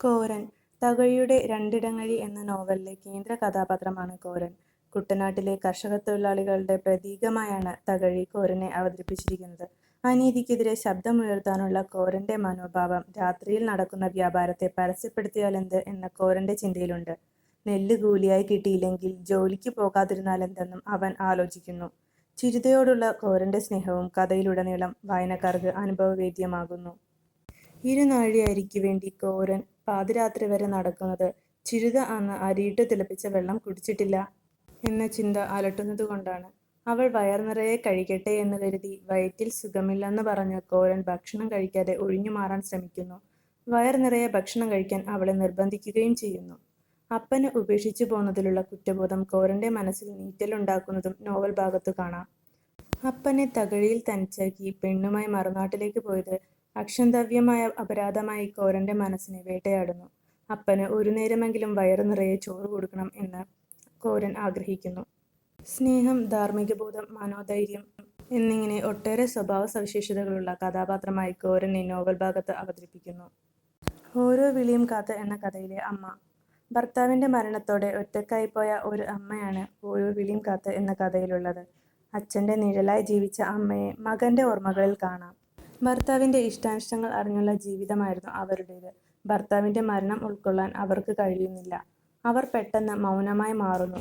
കോരൻ തകഴിയുടെ രണ്ടിടങ്ങഴി എന്ന നോവലിലെ കേന്ദ്ര കഥാപാത്രമാണ് കോരൻ. കുട്ടനാട്ടിലെ കർഷക തൊഴിലാളികളുടെ പ്രതീകമായാണ് തകഴി കോരനെ അവതരിപ്പിച്ചിരിക്കുന്നത്. അനീതിക്കെതിരെ ശബ്ദമുയർത്താനുള്ള കോരന്റെ മനോഭാവം രാത്രിയിൽ നടക്കുന്ന വ്യാപാരത്തെ പരസ്യപ്പെടുത്തിയാലെന്ത് എന്ന കോരന്റെ ചിന്തയിലുണ്ട്. നെല്ല് കൂലിയായി കിട്ടിയില്ലെങ്കിൽ ജോലിക്ക് പോകാതിരുന്നാലെന്തെന്നും അവൻ ആലോചിക്കുന്നു. ചിരിതയോടുള്ള കോരന്റെ സ്നേഹവും കഥയിലുടനീളം വായനക്കാർക്ക് അനുഭവവേദ്യമാകുന്നു. ഇരുനാഴി അരിക്ക് വേണ്ടി കോരൻ പാതിരാത്രി വരെ നടക്കുന്നത് ചിരുത അന്ന് അരിയിട്ട് തിളപ്പിച്ച വെള്ളം കുടിച്ചിട്ടില്ല എന്ന ചിന്ത അലട്ടുന്നതുകൊണ്ടാണ്. അവൾ വയർ നിറയെ കഴിക്കട്ടെ എന്ന് കരുതി വയറ്റിൽ സുഖമില്ലെന്ന് പറഞ്ഞ് കോരൻ ഭക്ഷണം കഴിക്കാതെ ഒഴിഞ്ഞു മാറാൻ ശ്രമിക്കുന്നു. വയർ നിറയെ ഭക്ഷണം കഴിക്കാൻ അവളെ നിർബന്ധിക്കുകയും ചെയ്യുന്നു. അപ്പനെ ഉപേക്ഷിച്ചു പോകുന്നതിലുള്ള കുറ്റബോധം കോരന്റെ മനസ്സിൽ നീറ്റലുണ്ടാക്കുന്നതും നോവൽ ഭാഗത്തു കാണാം. അപ്പനെ തകഴിയിൽ തനിച്ചാക്കി പെണ്ണുമായി മറുനാട്ടിലേക്ക് പോയത് അക്ഷന്തവ്യമായ അപരാധമായി കോരന്റെ മനസ്സിനെ വേട്ടയാടുന്നു. അപ്പന് ഒരു നേരമെങ്കിലും വയറു നിറയെ ചോറ് കൊടുക്കണം എന്ന് കോരൻ ആഗ്രഹിക്കുന്നു. സ്നേഹം, ധാർമ്മികബോധം, മനോധൈര്യം എന്നിങ്ങനെ ഒട്ടേറെ സ്വഭാവ സവിശേഷതകളുള്ള കഥാപാത്രമായി കോരനെ നോവൽ ഭാഗത്ത് അവതരിപ്പിക്കുന്നു. ഓരോ വിളിയും കാത്ത് എന്ന കഥയിലെ അമ്മ. ഭർത്താവിന്റെ മരണത്തോടെ ഒറ്റയ്ക്കായിപ്പോയ ഒരു അമ്മയാണ് ഓരോ വിളിയും കാത്ത് എന്ന കഥയിലുള്ളത്. അച്ഛന്റെ നിഴലായി ജീവിച്ച അമ്മയെ മകന്റെ ഓർമ്മകളിൽ കാണാം. ഭർത്താവിന്റെ ഇഷ്ടാനിഷ്ടങ്ങൾ അറിഞ്ഞുള്ള ജീവിതമായിരുന്നു അവരുടേത്. ഭർത്താവിന്റെ മരണം ഉൾക്കൊള്ളാൻ അവർക്ക് കഴിയുന്നില്ല. അവർ പെട്ടെന്ന് മൗനമായി മാറുന്നു.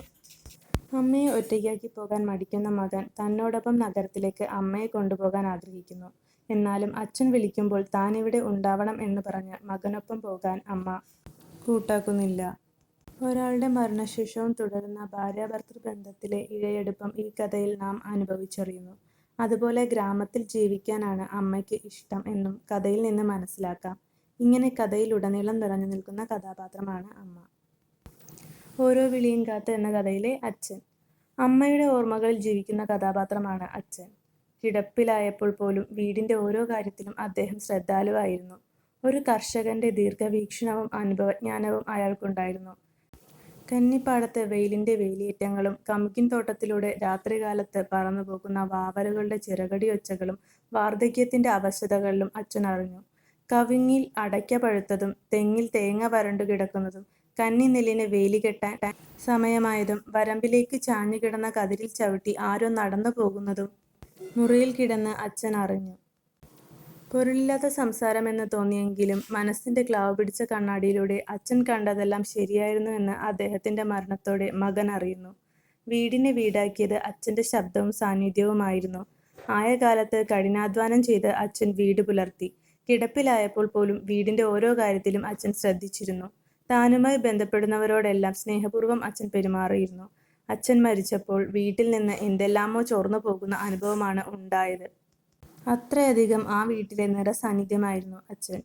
അമ്മയെ ഒറ്റയ്ക്കാക്കി പോകാൻ മടിക്കുന്ന മകൻ തന്നോടൊപ്പം നഗരത്തിലേക്ക് അമ്മയെ കൊണ്ടുപോകാൻ ആഗ്രഹിക്കുന്നു. എന്നാലും അച്ഛൻ വിളിക്കുമ്പോൾ താൻ ഇവിടെ ഉണ്ടാവണം എന്ന് പറഞ്ഞ് മകനൊപ്പം പോകാൻ അമ്മ കൂട്ടാക്കുന്നില്ല. ഒരാളുടെ മരണശേഷവും തുടരുന്ന ഭാര്യാഭർത്തൃ ബന്ധത്തിലെ ഇഴയെടുപ്പം ഈ കഥയിൽ നാം അനുഭവിച്ചറിയുന്നു. അതുപോലെ ഗ്രാമത്തിൽ ജീവിക്കാനാണ് അമ്മയ്ക്ക് ഇഷ്ടം എന്നും കഥയിൽ നിന്ന് മനസ്സിലാക്കാം. ഇങ്ങനെ കഥയിലുടനീളം നിറഞ്ഞു നിൽക്കുന്ന കഥാപാത്രമാണ് അമ്മ. ഓരോ വിളിയും കാത്ത് എന്ന കഥയിലെ അച്ഛൻ. അമ്മയുടെ ഓർമ്മകളിൽ ജീവിക്കുന്ന കഥാപാത്രമാണ് അച്ഛൻ. കിടപ്പിലായപ്പോൾ പോലും വീടിന്റെ ഓരോ കാര്യത്തിലും അദ്ദേഹം ശ്രദ്ധാലുവായിരുന്നു. ഒരു കർഷകന്റെ ദീർഘവീക്ഷണവും അനുഭവജ്ഞാനവും അയാൾക്കുണ്ടായിരുന്നു. കന്നിപ്പാടത്ത് വെയിലിന്റെ വേലിയേറ്റങ്ങളും കമുകിൻ തോട്ടത്തിലൂടെ രാത്രികാലത്ത് പറന്നുപോകുന്ന വാവലുകളുടെ ചിറകടി ഒച്ചകളും വാർദ്ധക്യത്തിന്റെ അച്ഛൻ അച്ഛനറിഞ്ഞു. കവിങ്ങിൽ അടയ്ക്ക പഴുത്തതും തെങ്ങിൽ തേങ്ങ വരണ്ടു കിടക്കുന്നതും കന്നി നെല്ലിന് വേലി കെട്ടാൻ സമയമായതും വരമ്പിലേക്ക് ചാഞ്ഞുകിടന്ന കതിരിൽ ചവിട്ടി ആരോ നടന്നു പോകുന്നതും മുറിയിൽ കിടന്ന് അച്ഛൻ അറിഞ്ഞു. പൊരുളില്ലാത്ത സംസാരമെന്ന് തോന്നിയെങ്കിലും മനസ്സിന്റെ ക്ലാവ് പിടിച്ച കണ്ണാടിയിലൂടെ അച്ഛൻ കണ്ടതെല്ലാം ശരിയായിരുന്നു എന്ന് അദ്ദേഹത്തിന്റെ മരണത്തോടെ മകൻ അറിയുന്നു. വീടിനെ വീടാക്കിയത് അച്ഛന്റെ ശബ്ദവും സാന്നിധ്യവുമായിരുന്നു. ആയ കാലത്ത് കഠിനാധ്വാനം ചെയ്ത് അച്ഛൻ വീട് പുലർത്തി. കിടപ്പിലായപ്പോൾ പോലും വീടിന്റെ ഓരോ കാര്യത്തിലും അച്ഛൻ ശ്രദ്ധിച്ചിരുന്നു. താനുമായി ബന്ധപ്പെടുന്നവരോടെല്ലാം സ്നേഹപൂർവം അച്ഛൻ പെരുമാറിയിരുന്നു. അച്ഛൻ മരിച്ചപ്പോൾ വീട്ടിൽ നിന്ന് എന്തെല്ലാമോ ചോർന്നു പോകുന്ന അനുഭവമാണ് ഉണ്ടായത്. അത്രയധികം ആ വീട്ടിലെ നിറസാന്നിധ്യമായിരുന്നു അച്ഛൻ.